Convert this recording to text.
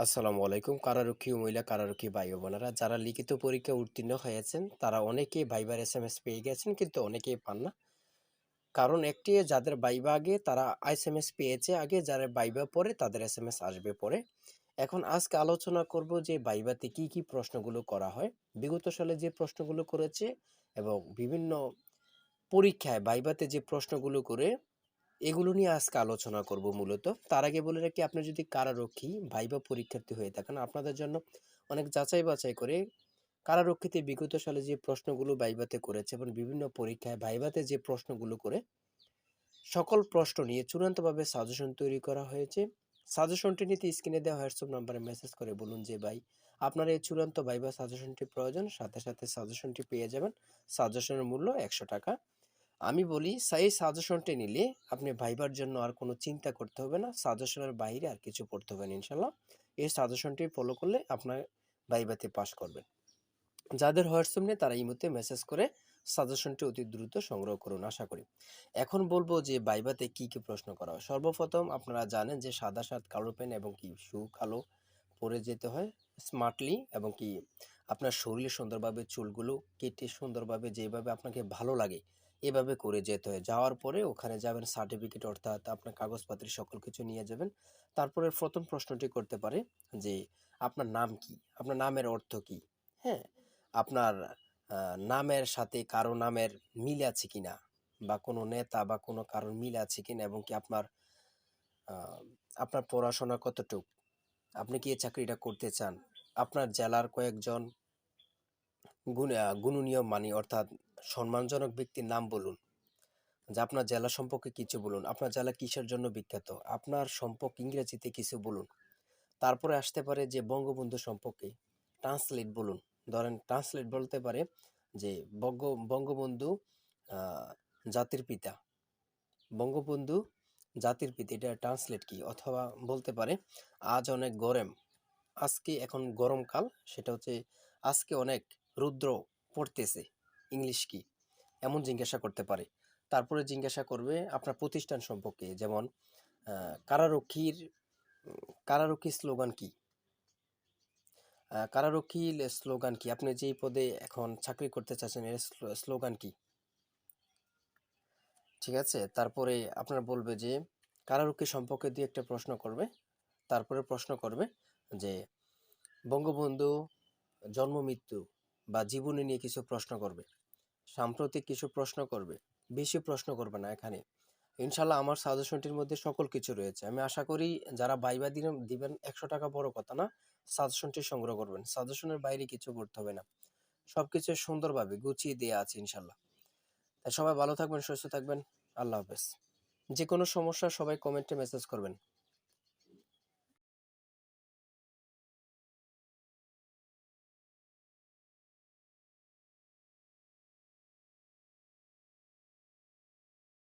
আসসালামু আলাইকুম। কারারক্ষী মহিলা কারারক্ষী ভাই বোনেরা যারা লিখিত পরীক্ষা উত্তীর্ণ হয়েছেন, তারা অনেকেই ভাইবার এস এম এস পেয়ে গেছেন, কিন্তু অনেকেই পান না। কারণ একটি যাদের বাইবা আগে, তারা এস এম এস পেয়েছে আগে, যারা বাইবা পরে, তাদের এস এম এস আসবে পরে। এখন আজকে আলোচনা করব যে বাইবাতে কি কি প্রশ্নগুলো করা হয়। বিগত সালে যে প্রশ্নগুলো করেছে এবং বিভিন্ন পরীক্ষায় বাইবাতে যে প্রশ্নগুলো করে এগুলো নিয়ে আজকে আলোচনা করব মূলত। তার আগে বলে রাখি, আপনি যদি কারারক্ষী, ভাইবা পরীক্ষার্থী হয়ে থাকেন, আপনাদের জন্য অনেক যাচাই বাছাই করে কারারক্ষীতে বিগত সালে যে প্রশ্নগুলো ভাইবাতে করেছে এবং বিভিন্ন পরীক্ষায় ভাইবাতে যে প্রশ্নগুলো করে, সকল প্রশ্ন নিয়ে চূড়ান্তভাবে সাজেশন তৈরি করা হয়েছে। সাজেশনটি নিতে স্ক্রিনে দেওয়া হোয়াটসঅ্যাপ নাম্বারে মেসেজ করে বলুন যে, ভাই, আপনার এই চূড়ান্ত ভাইবা সাজেশনটি প্রয়োজন, সাথে সাথে সাজেশনটি পেয়ে যাবেন। সাজেশনের মূল্য একশো টাকা। আমি বলি, সেই সাজেশনটি নিলে আপনি ভাইবার জন্য আর কোনো চিন্তা করতে হবে না। সাজেশনের বাইরে আর কিছু পড়তে হবে না, ইনশাল্লাহ। এই সাজেশনটি ফলো করলে আপনার ভাইবাতে পাশ করবেন। যাদের হোয়াটসঅ্যাপ নেই, তারা এই মুহূর্তে মেসেজ করে সাজেশনটি অতি দ্রুত সংগ্রহ করুন, আশা করি। এখন বলব যে বাইবাতে কি কি প্রশ্ন করা হয়? সর্বপ্রথম আপনারা জানেন যে, সাদা সাত, কালো পেন এবং কি শু, কালো পরে যেতে হয় স্মার্টলি এবং কি আপনার শরীরে সুন্দরভাবে চুলগুলো কেটে সুন্দরভাবে যেভাবে আপনাকে ভালো লাগে এভাবে করে যেতে হয়। যাওয়ার পরে ওখানে যাবেন সার্টিফিকেট অর্থাৎ আপনার কাগজপত্র সকল কিছু নিয়ে যাবেন। তারপরে প্রথম প্রশ্নটি করতে পারে যে, আপনার নাম কি? আপনার নামের অর্থ কি? হ্যাঁ? আপনার নামের সাথে কারও নামের মিল আছে কিনা? বা কোনো নেতা বা কোনো কারোর মিল আছে কিনা? এবং কি আপনার আপনার পড়াশোনা কতটুক? আপনি কি এই চাকরিটা করতে চান? আপনার জেলার কয়েকজন গুণ গুণনীয় মানি অর্থাৎ সম্মানজনক ব্যক্তির নাম বলুন। যে আপনার জেলা সম্পর্কে কিছু বলুন। আপনার জেলা কিসের জন্য বিখ্যাত? আপনার সম্পর্ক ইংরেজিতে কিছু বলুন। তারপরে আসতে পারে যে বঙ্গবন্ধু সম্পর্কে। ট্রান্সলেট বলুন। ধরেন ট্রান্সলেট বলতে পারে যে বঙ্গ, বঙ্গবন্ধু জাতির পিতা। বঙ্গবন্ধু জাতির পিতা, এটা ট্রান্সলেট কি? অথবা বলতে পারে আজ অনেক গরম, আজকে এখন গরমকাল, সেটা হচ্ছে আজকে অনেক রুদ্র পড়তেছে। ইংলিশ কি? এমন জিজ্ঞাসা করতে পারে। তারপরে জিজ্ঞাসা করবে আপনার প্রতিষ্ঠান সম্পর্কে যেমন কারারক্ষীর উম, কারারক্ষীর স্লোগান কি? আহ, কারারক্ষীর স্লোগান কি? আপনি যেই পদে এখন চাকরি করতে চাচ্ছেন এর স্লোগান কি? ঠিক আছে? তারপরে আপনার বলবে যে কারারক্ষী সম্পর্কে দিয়ে একটা প্রশ্ন করবে। তারপরে প্রশ্ন করবে যে বঙ্গবন্ধু জন্ম মৃত্যু বা জীবনী নিয়ে কিছু প্রশ্ন করবে। সাম্প্রতিক কিছু প্রশ্ন করবে। বেশি প্রশ্ন করবে না এখানে। ইনশাল্লাহ আমার সাজেশনটির মধ্যে সকল কিছু রয়েছে। আমি আশা করি যারা বাইবা দিন, দিবেন একশো টাকা বড় কথা না সাজেশনটি সংগ্রহ করবেন। সাজেশনের বাইরে কিছু করতে হবে না। সবকিছু সুন্দরভাবে গুছিয়ে দেওয়া আছে ইনশাল্লাহ তাই সবাই ভালো থাকবেন, সুস্থ থাকবেন। আল্লাহ হাফেজ। যে কোনো সমস্যা সবাই কমেন্টে মেসেজ করবেন।